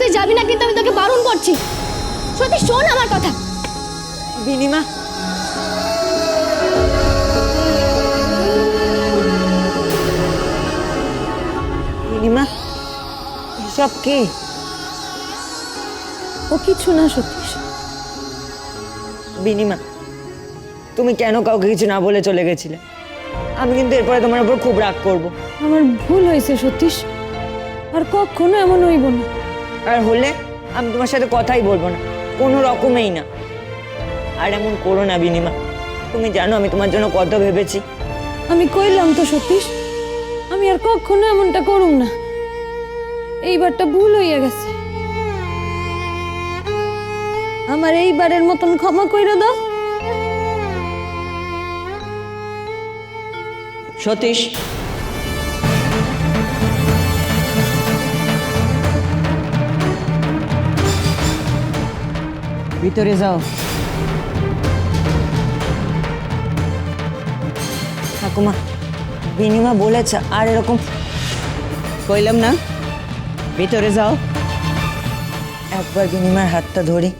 তুই যাবি না কিন্তু আমি তোকে বারণ করছি। সত্যি শোন আমার কথা। বিনিমা। বিনিমা এসব কি? ও কিছু না সতীশ বিনিমা তুমি কেন কাউকে কিছু না বলে চলে গেছিলে? আমি কিন্তু এরপরে তোমার উপর খুব রাগ করব। আমার ভুল হয়েছে সতীশ। আর কখনো এমন হইব না। আর হলে আমি তোমার সাথে কথাই বলব না। কোনো রকমেই না। আর এমন করো না বিনিমা। তুমি জানো আমি তোমার জন্য কত ভেবেছি। আমি কইলাম তো সতীশ। আমি আর কখনো এমনটা করুম না। এইবারটা ভুল হইয়া গেছে। আমার এইবারের মতন ক্ষমা কইরা দাও। সতীশ ভিতরে যাও। ঠাকুমা, বিনিমা বলেছে আর এরকম কইলাম না। ভিতরে যাও। একবার বিনিমার হাতটা ধরি।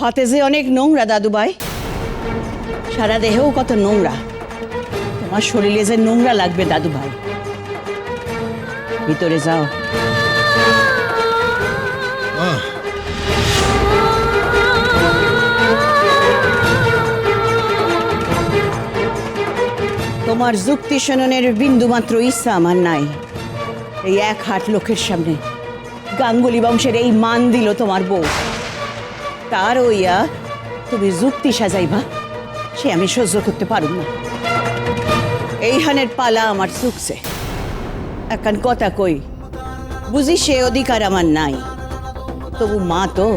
হাতে যে অনেক নোংরা, দাদুভাই। সারা দেহেও কত নোংরা। তোমার শরীরে যে নোংরা লাগবে, দাদুভাই। ভিতরে যাও। তোমার যুক্তি শোননের বিন্দুমাত্র ইচ্ছা আমার নাই। এই এক হাট লোকের সামনে গাঙ্গুলি বংশের এই মান দিল তোমার বউ। তার ওইয়া তুমি যুক্তি সাজাইবা, সে আমি সহ্য করতে পারব না। এইখানের পালা আমার চুকছে। একান কথা কই, বুঝি সে অধিকার আমার নাই। তবু মা তো,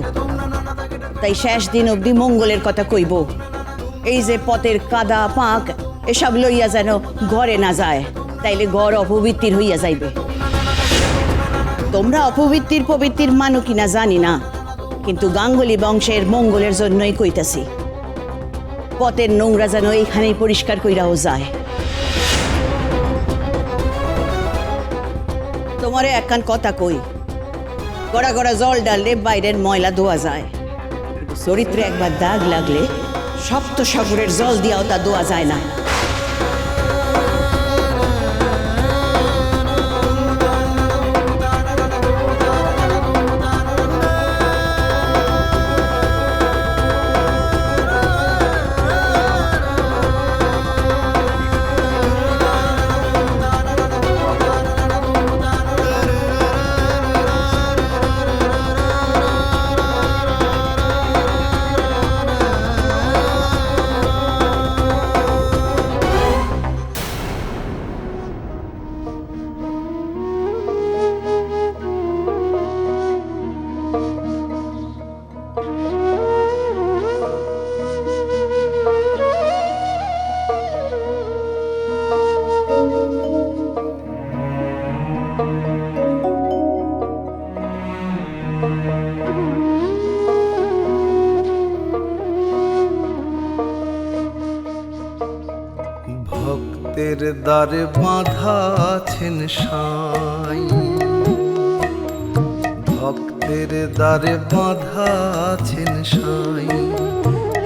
তাই শেষ দিন অবধি মঙ্গলের কথা কইব। এই যে পথের কাদা পাক এসব লইয়া যেন ঘরে না যায়, তাইলে ঘর অপবৃত্তির হইয়া যাইবে। তোমরা অপবৃত্তির পবিত্রির মানো কিনা জানি না, কিন্তু গাঙ্গুলি বংশের মঙ্গলের জন্যই কইতাছি। পথের নোংরা যেন এইখানেই পরিষ্কার কইরাও যায়। তোমারে একখান কথা কই, গড়া গড়া জল ডাললে বাইরের ময়লা ধোয়া যায়। চরিত্রে একবার দাগ লাগলে সপ্ত সাগরের জল দিয়াও তা ধোয়া যায় না। ভক্তের দ্বারে বাঁধা আছেন সাই। ভক্তের দ্বারে বাঁধা আছেন সাই।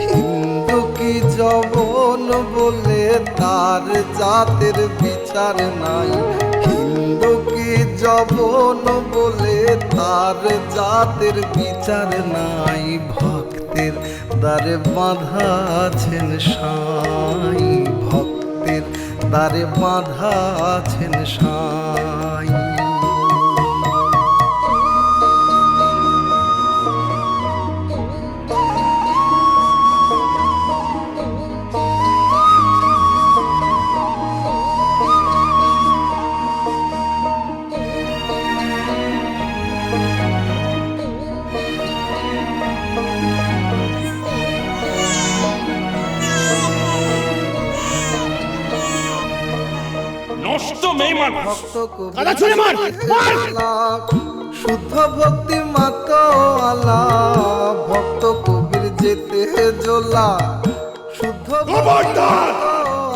হিন্দু কি জবন বলে তার জাতের বিচার নাই? হিন্দু কি জবন বলে তার জাতের বিচার নাই? ভক্তের দ্বারে বাঁধা আছেন সাই। ভক্তের দ্বারে বাঁধা আছেন সাই নষ্ট মেয়ে ভক্ত কাদা ছুঁড়ে মার, মার! শুদ্ধ ভক্তি মাত আলা ভক্ত কবির যেতে জোলা। শুদ্ধ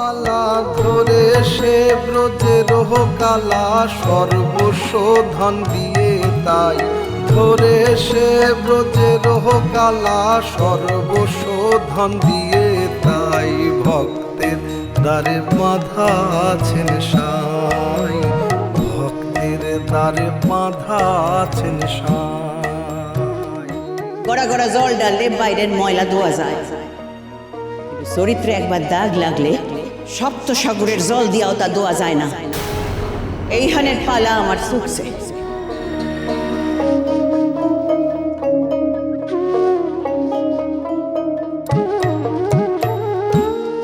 আলা ধরে সে ব্রজে রহ কালা। সর্বস্ব ধন দিয়ে তাই ধরে সে ব্রজের কালা। সর্বশোধন দিয়ে তাই ভক্তের দ্বারে বাঁধা আছেন সাই। ভক্তের দ্বারে বাঁধা আছেন গড়া গড়া জল ডাললে বাইরের ময়লা ধোয়া যায়। চরিত্রে একবার দাগ লাগলে সপ্ত সাগরের জল দিয়াও তা ধোয়া যায় না। এইখানের পালা আমার সুখছে।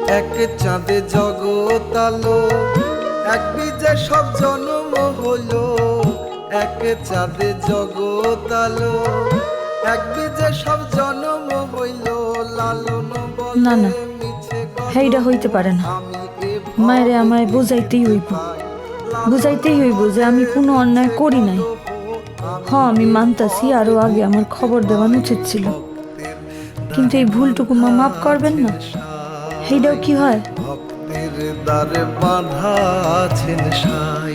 এক চাঁদে জগৎ আলো এক বীজে সব জন্ম হলো এক চাঁদে জগৎ আলো এক বীজে সব জন্ম হইল লালন না, না। হেইডা হইতে পারে না। মায়েরে আমায় বুঝাইতেই হইব। বুঝাইতেই হইব যে আমি কোনো অন্যায় করি নাই। হ আমি মানতাছি আরও আগে আমার খবর দেওয়ানো উচিত ছিল। কিন্তু এই ভুলটুকু মা মাফ করবেন না? সেইটাও কি হয়? ভক্তের দ্বারে বাঁধা আছেন সাই।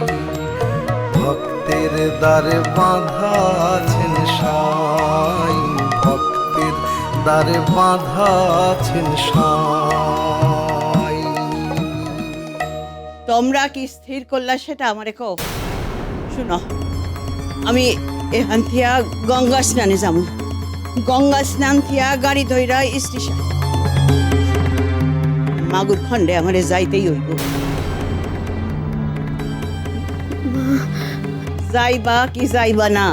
ভক্তের দ্বারে বাঁধা আছেন সাই। ভক্তের দ্বারে বাঁধা আছেন সাই। তোমরা কি স্থির করলা সেটা আমারে কো শুনো। আমি এখান থিয়া গঙ্গা স্নানে যাব। গঙ্গা স্নান থিয়া গাড়ি ধইরা স্টেশন। মাগুর খণ্ডে আমারে যাইতেই হইব। যাইবা কি যাইবা না।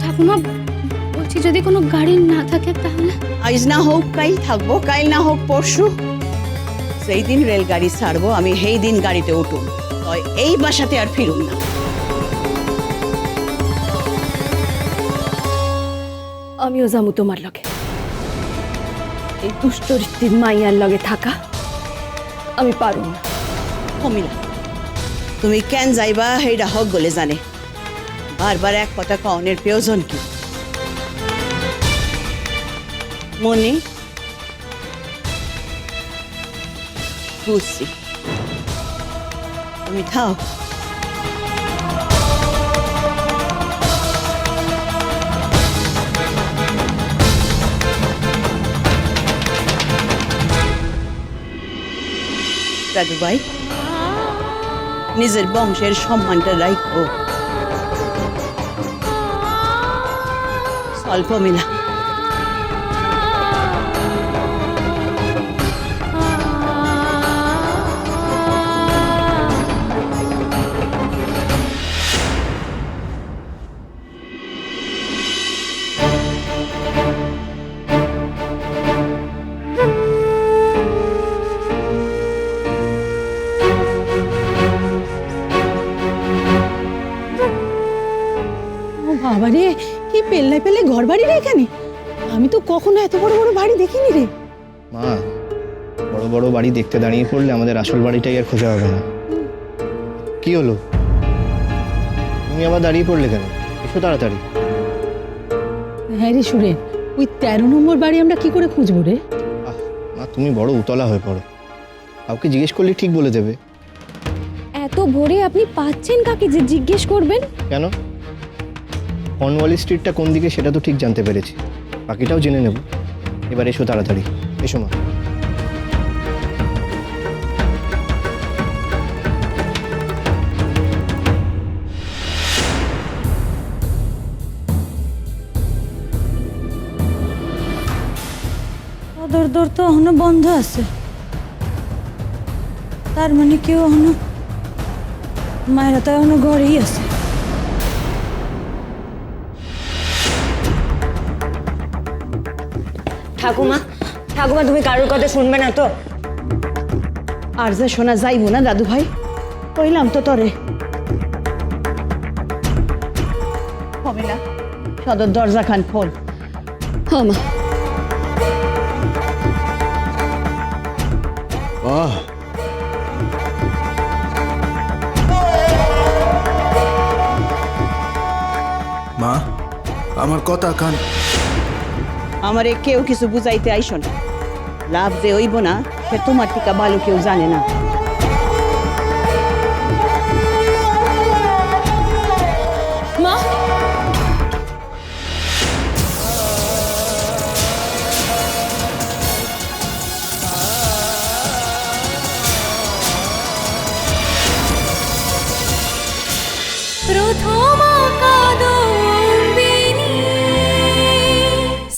ঠাকুমা বলছি যদি কোনো গাড়ি না থাকে তাহলে? আজ না হোক কাইল থাকব কাইল না হোক পরশু। সেই দিন রেলগাড়ি ছাড়বো আমি সেই দিন গাড়িতে উঠুন তয় এই বাসাতে আর ফিরুন না। আমিও যাব তোমার লগে। এই দুষ্টরিত্তির মাইয়ার লগে থাকা আমি পারব না। কমিলা তুমি কেন যাইবা সেইটা হক গলে জানে। বারবার এক কথা কনের প্রয়োজন কি? মনি বুঝছি। তুমি থাও। দাদু ভাই। নিজের বংশের সম্মানটা রাখো স্বল্প মিলা কি পেল্লাই পেলে ঘর বাড়ি রে এখানে? আমি তো কখনো এত বড় বড় বাড়ি দেখিনি রে। মা বড় বড় বাড়ি দেখতে দাঁড়িয়ে পড়লে আমাদের আসল বাড়িটাই আর খোঁজা হবে না। কি হলো? তুমি আবার দাঁড়িয়ে পড়লে কেন? এসো তাড়াতাড়ি। হ্যাঁ রে সুরেন ওই তেরো নম্বর বাড়ি আমরা কি করে খুঁজবো রে? আহ মা তুমি বড় উতলা হয়ে পড়ো। কাউকে জিজ্ঞেস করলে ঠিক বলে দেবে। এত ভোরে আপনি পাচ্ছেন কাকে যে জিজ্ঞেস করবেন? কেন? কর্নওয়ালি স্ট্রিটটা কোন দিকে সেটা তো ঠিক জানতে পেরেছি। বাকিটাও জেনে নেব। এবার এসো তাড়াতাড়ি। এসো মা। সদর দর তো এখনও বন্ধ আছে। তার মানে কেউ এখনও? মায়েরা তো এখনও ঘরেই আছে। ঠাকুমা ঠাকুমা তুমি কারোর কথা শুনবে না তো? আর যে শোনা যাইব না দাদু ভাই কইলাম তো তরে। সদর দরজা খান খোল। হ্যাঁ মা। বাহ। মা আমার কথা কান আমারে কেউ কিছু বুঝাইতে আইসো না। লাভ যে হইব না, সে তোমার টিকা ভালো কেউ জানে না।